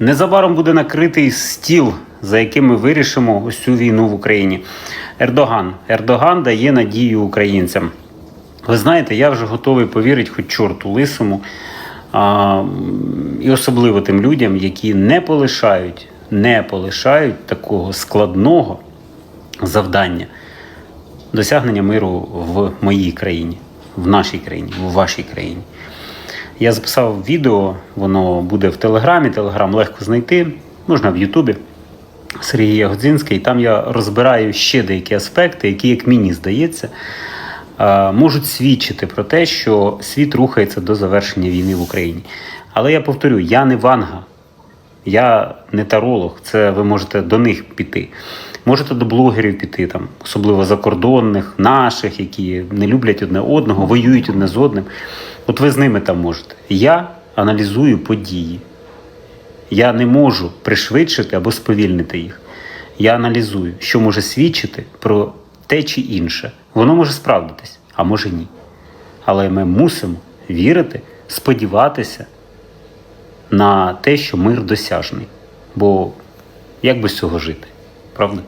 Незабаром буде накритий стіл, за яким ми вирішимо ось цю війну в Україні. Ердоган. Ердоган дає надію українцям. Ви знаєте, я вже готовий повірити хоч чорту лисому, а, і особливо тим людям, які не полишають, не полишають такого складного завдання досягнення миру в моїй країні, в нашій країні, в вашій країні. Я записав відео, воно буде в Телеграмі, Телеграм легко знайти, можна в Ютубі. Сергій Ягодзинський. Там я розбираю ще деякі аспекти, які, як мені здається, е, можуть свідчити про те, що світ рухається до завершення війни в Україні. Але я повторю, я не ванга, я не таролог, це ви можете до них піти. Можете до блогерів піти, там, особливо закордонних, наших, які не люблять одне одного, воюють одне з одним. От ви з ними там можете. Я аналізую події. Я не можу пришвидшити або сповільнити їх. Я аналізую, що може свідчити про те чи інше. Воно може справдитись, а може ні. Але ми мусимо вірити, сподіватися на те, що мир досяжний. Бо як без цього жити? Правда?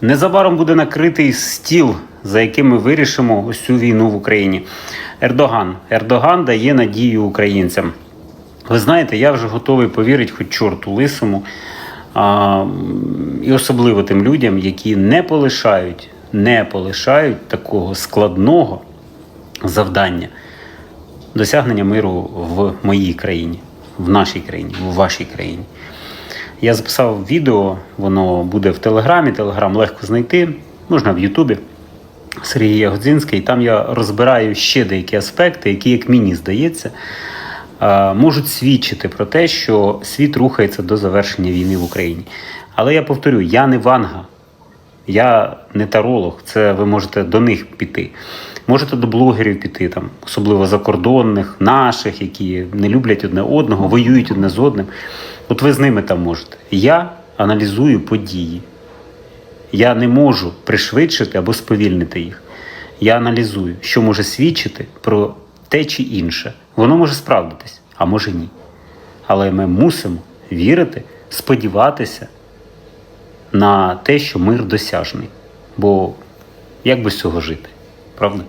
Незабаром буде накритий стіл, за яким ми вирішимо цю війну в Україні. Ердоган. Ердоган дає надію українцям. Ви знаєте, я вже готовий повірити хоч чорту лисому, а, і особливо тим людям, які не полишають, не полишають такого складного завдання досягнення миру в моїй країні, в нашій країні, в вашій країні. Я записав відео, воно буде в Телеграмі, Телеграм легко знайти, можна в Ютубі. Сергій Ягодзинський. Там я розбираю ще деякі аспекти, які, як мені здається, е, можуть свідчити про те, що світ рухається до завершення війни в Україні. Але я повторю, я не ванга, я не таролог, це ви можете до них піти. Можете до блогерів піти, там, особливо закордонних, наших, які не люблять одне одного, воюють одне з одним. От ви з ними там можете. Я аналізую події. Я не можу пришвидшити або сповільнити їх. Я аналізую, що може свідчити про те чи інше. Воно може справдитись, а може ні. Але ми мусимо вірити, сподіватися на те, що мир досяжний. Бо як без цього жити? Правда?